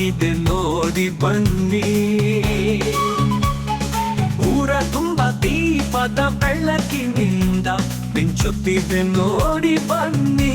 ಚಂದವಾಗಿದೆ ನೋಡಿ ಬನ್ನಿ. ಊರ ತುಂಬ ದೀಪದ ಬೆಳಕಿನಿಂದ ಮಿಂಚುತ್ತಿದೆ ನೋಡಿ ಬನ್ನಿ.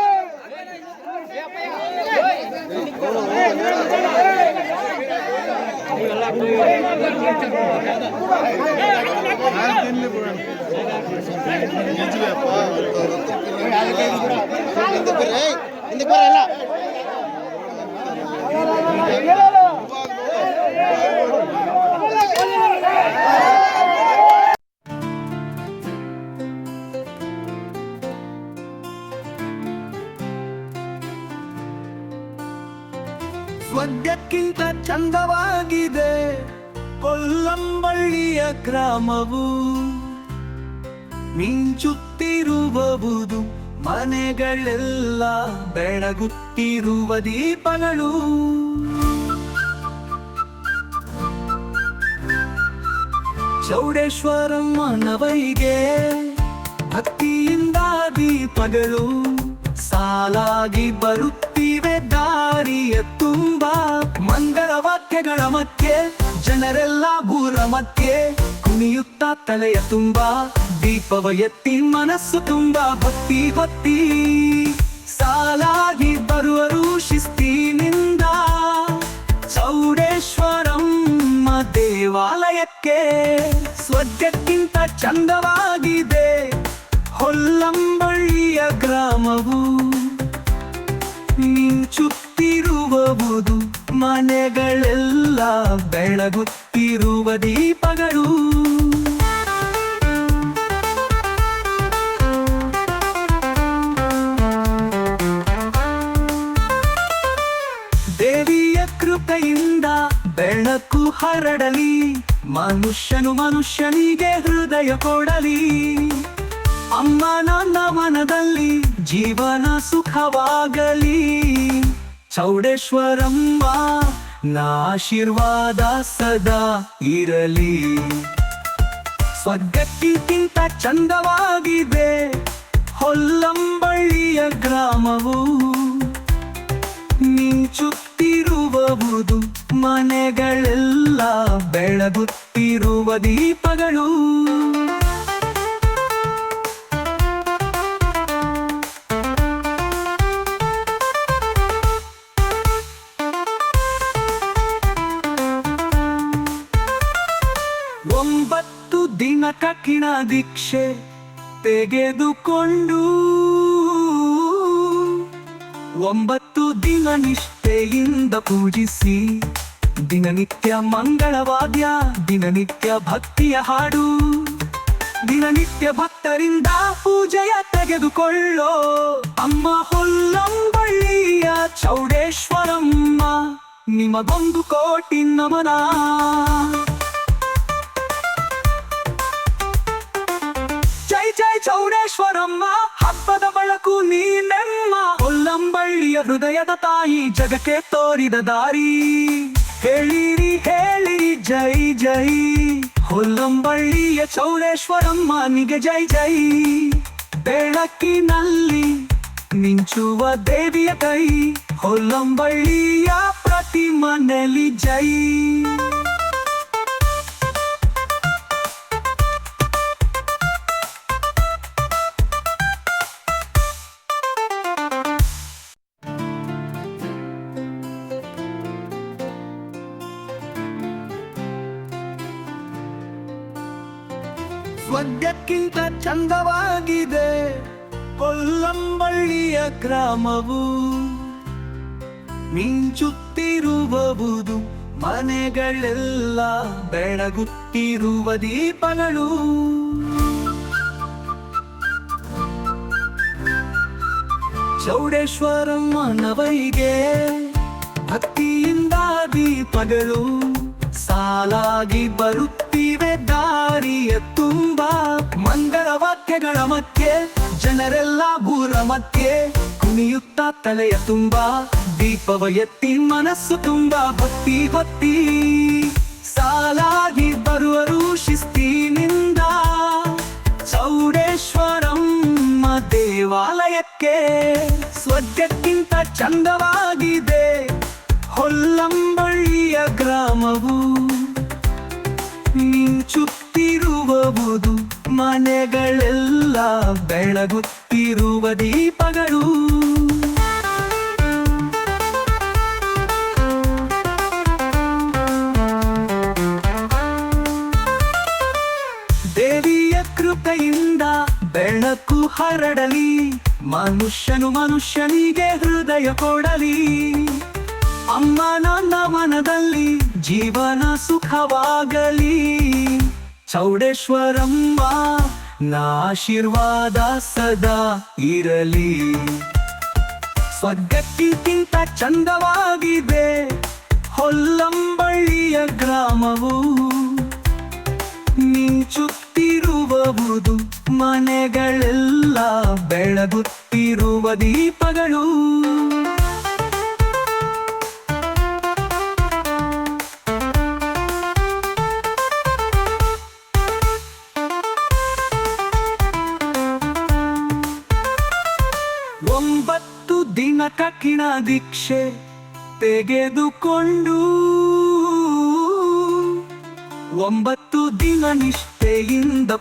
আর কিনলে ಸ್ವರ್ಗಕ್ಕಿಂತ ಚಂದವಾಗಿದೆ ಕೊಲ್ಲಂಬಳ್ಳಿಯ ಗ್ರಾಮವು. ಮಿಂಚುತ್ತಿರುವುದು ಮನೆಗಳೆಲ್ಲ ಬೆಳಗುತ್ತಿರುವ ದೀಪಗಳು. ಚೌಡೇಶ್ವರಮ್ಮನವರಿಗೆ ಭಕ್ತಿಯಿಂದ ದೀಪಗಳು ಸಾಲಾಗಿ ಬರುತ್ತಿವೆ ದಾರಿಯ ತುಂಬ ಮಂಗಳ ವಾಕ್ಯಗಳ ಮಧ್ಯೆ, ಜನರೆಲ್ಲ ಬೂರ ಮಧ್ಯೆ, ಕುಣಿಯುತ್ತಾ ತಲೆಯ ತುಂಬ, ದೀಪವ ಎತ್ತಿ ಮನಸ್ಸು ತುಂಬ ಭಕ್ತಿ ಭಕ್ತಿ ಸಾಲಾಗಿ ಬರುವರು ಶಿಸ್ತಿನಿಂದ, ಚೌಡೇಶ್ವರಮ್ಮ ದೇವಾಲಯಕ್ಕೆ. ಸ್ವದ್ಯಕ್ಕಿಂತ ಚಂದವಾಗಿದೆ ಹೊಲ್ಲಂಬಳ್ಳಿಯ ಗ್ರಾಮವು. ಮಿಂಚುತ್ತಿರುವವುದು ಮನೆಗಳೆಲ್ಲ ಬೆಳಗುತ್ತಿರುವ ದೀಪಗಳು. ದೇವಿಯ ಕೃಪೆಯಿಂದ ಬೆಳಕು ಹರಡಲಿ, ಮನುಷ್ಯನು ಮನುಷ್ಯನಿಗೆ ಹೃದಯ ಕೊಡಲಿ. ಅಮ್ಮ ನನ್ನ ಮನದಲ್ಲಿ ಜೀವನ ಸುಖವಾಗಲಿ. ಚೌಡೇಶ್ವರಮ್ಮ ಆಶೀರ್ವಾದ ಸದಾ ಇರಲಿ. ಸ್ವರ್ಗಕ್ಕಿಂತ ಚಂದವಾಗಿದೆ ಹೊಲ್ಲಂಬಳ್ಳಿಯ ಗ್ರಾಮವು. ನಿಂಚುತ್ತಿರುವುದು ಮನೆಗಳೆಲ್ಲ ಬೆಳಗುತ್ತಿರುವ ದೀಪಗಳು. ದಿನ ಕಠಿಣ ದೀಕ್ಷೆ ತೆಗೆದುಕೊಂಡು ಒಂಬತ್ತು ದಿನ ನಿಷ್ಠೆಯಿಂದ ಪೂಜಿಸಿ ದಿನನಿತ್ಯ ಮಂಗಳವಾದ್ಯ, ದಿನನಿತ್ಯ ಭಕ್ತಿಯ ಹಾಡು, ದಿನನಿತ್ಯ ಭಕ್ತರಿಂದ ಪೂಜೆಯ ತೆಗೆದುಕೊಳ್ಳೋ ಅಮ್ಮ ಹೊಲ್ಲಂಬಳ್ಳಿಯ ಚೌಡೇಶ್ವರಮ್ಮ, ನಿಮಗೊಂದು ಕೋಟಿ ನಮನ. ಚೌಡೇಶ್ವರಮ್ಮ, ಹಬ್ಬದ ಬಳಕು ನೀನೆಮ್ಮ. ಹೊಲ್ಲಂಬಳ್ಳಿಯ ಹೃದಯದ ತಾಯಿ ಜಗಕ್ಕೆ ತೋರಿದ ದಾರಿ. ಹೇಳಿರಿ ಹೇಳಿ ಜೈ ಜೈ. ಹೊಲ್ಲಂಬಳ್ಳಿಯ ಚೌಡೇಶ್ವರಮ್ಮ, ನಿಗೆ ಜೈ ಜೈ. ಬೆಳಕಿನಲ್ಲಿ ಮಿಂಚುವ ದೇವಿಯ ಕೈ. ಹೊಲ್ಲಂಬಳ್ಳಿಯ ಪ್ರತಿ ಮನೆಯಲ್ಲಿ ಜೈ. ಸ್ವರ್ಗಕ್ಕಿಂತ ಚಂದವಾಗಿದೆ ಕೊಲ್ಲಂಬಳ್ಳಿಯ ಗ್ರಾಮವು. ಮಿಂಚುತ್ತಿರುವುದು ಮನೆಗಳೆಲ್ಲ ಬೆಳಗುತ್ತಿರುವ ದೀಪಗಳು. ಚೌಡೇಶ್ವರಮ್ಮನವರಿಗೆ ಭಕ್ತಿಯಿಂದ ದೀಪಗಳು ಸಾಲಾಗಿ ಬರುತ್ತಿವೆ ದಾರಿಯ ತುಂಬ ಮಂಗಳ ವಾಕ್ಯಗಳ ಮಧ್ಯೆ, ಜನರೆಲ್ಲ ಭೂರ ಮಧ್ಯೆ ಕುಣಿಯುತ್ತ ತಲೆಯ ತುಂಬ, ದೀಪವ ಎತ್ತಿ ಮನಸ್ಸು ತುಂಬ ಭಕ್ತಿ ಭಕ್ತಿ ಸಾಲಾಗಿ ಬರುವರು ಶಿಸ್ತಿನಿಂದ, ಚೌಡೇಶ್ವರಮ್ಮ ದೇವಾಲಯಕ್ಕೆ. ಸ್ವದ್ಯಕ್ಕಿಂತ ಚಂದವಾಗಿದೆ ಹೊಲ್ಲಂಬಳ್ಳಿಯ ಗ್ರಾಮವು. ಮಿಂಚುತ್ತಿರುವವುದು ಮನೆಗಳೆಲ್ಲ ಬೆಳಗುತ್ತಿರುವ ದೀಪಗಳು. ದೇವಿಯ ಕೃಪೆಯಿಂದ ಬೆಳಕು ಹರಡಲಿ, ಮನುಷ್ಯನು ಮನುಷ್ಯನಿಗೆ ಹೃದಯ ಕೊಡಲಿ. ಅಮ್ಮನ ನನ್ನ ಮನದಲ್ಲಿ ಜೀವನ ಸುಖವಾಗಲಿ. ಚೌಡೇಶ್ವರಮ್ಮ ಆಶೀರ್ವಾದ ಸದಾ ಇರಲಿ. ಸ್ವರ್ಗಕ್ಕಿಂತ ಚಂದವಾಗಿದೆ ಹೊಲ್ಲಂಬಳ್ಳಿಯ ಗ್ರಾಮವು. ನಿಂಚುತ್ತಿರುವುದು ಮನೆಗಳೆಲ್ಲ ಬೆಳಗುತ್ತಿರುವ ದೀಪಗಳು. ದಿನ ಕಠಿಣ ದೀಕ್ಷೆ ತೆಗೆದುಕೊಂಡು ಒಂಬತ್ತು ದಿನ ನಿಷ್ಠೆಯಿಂದ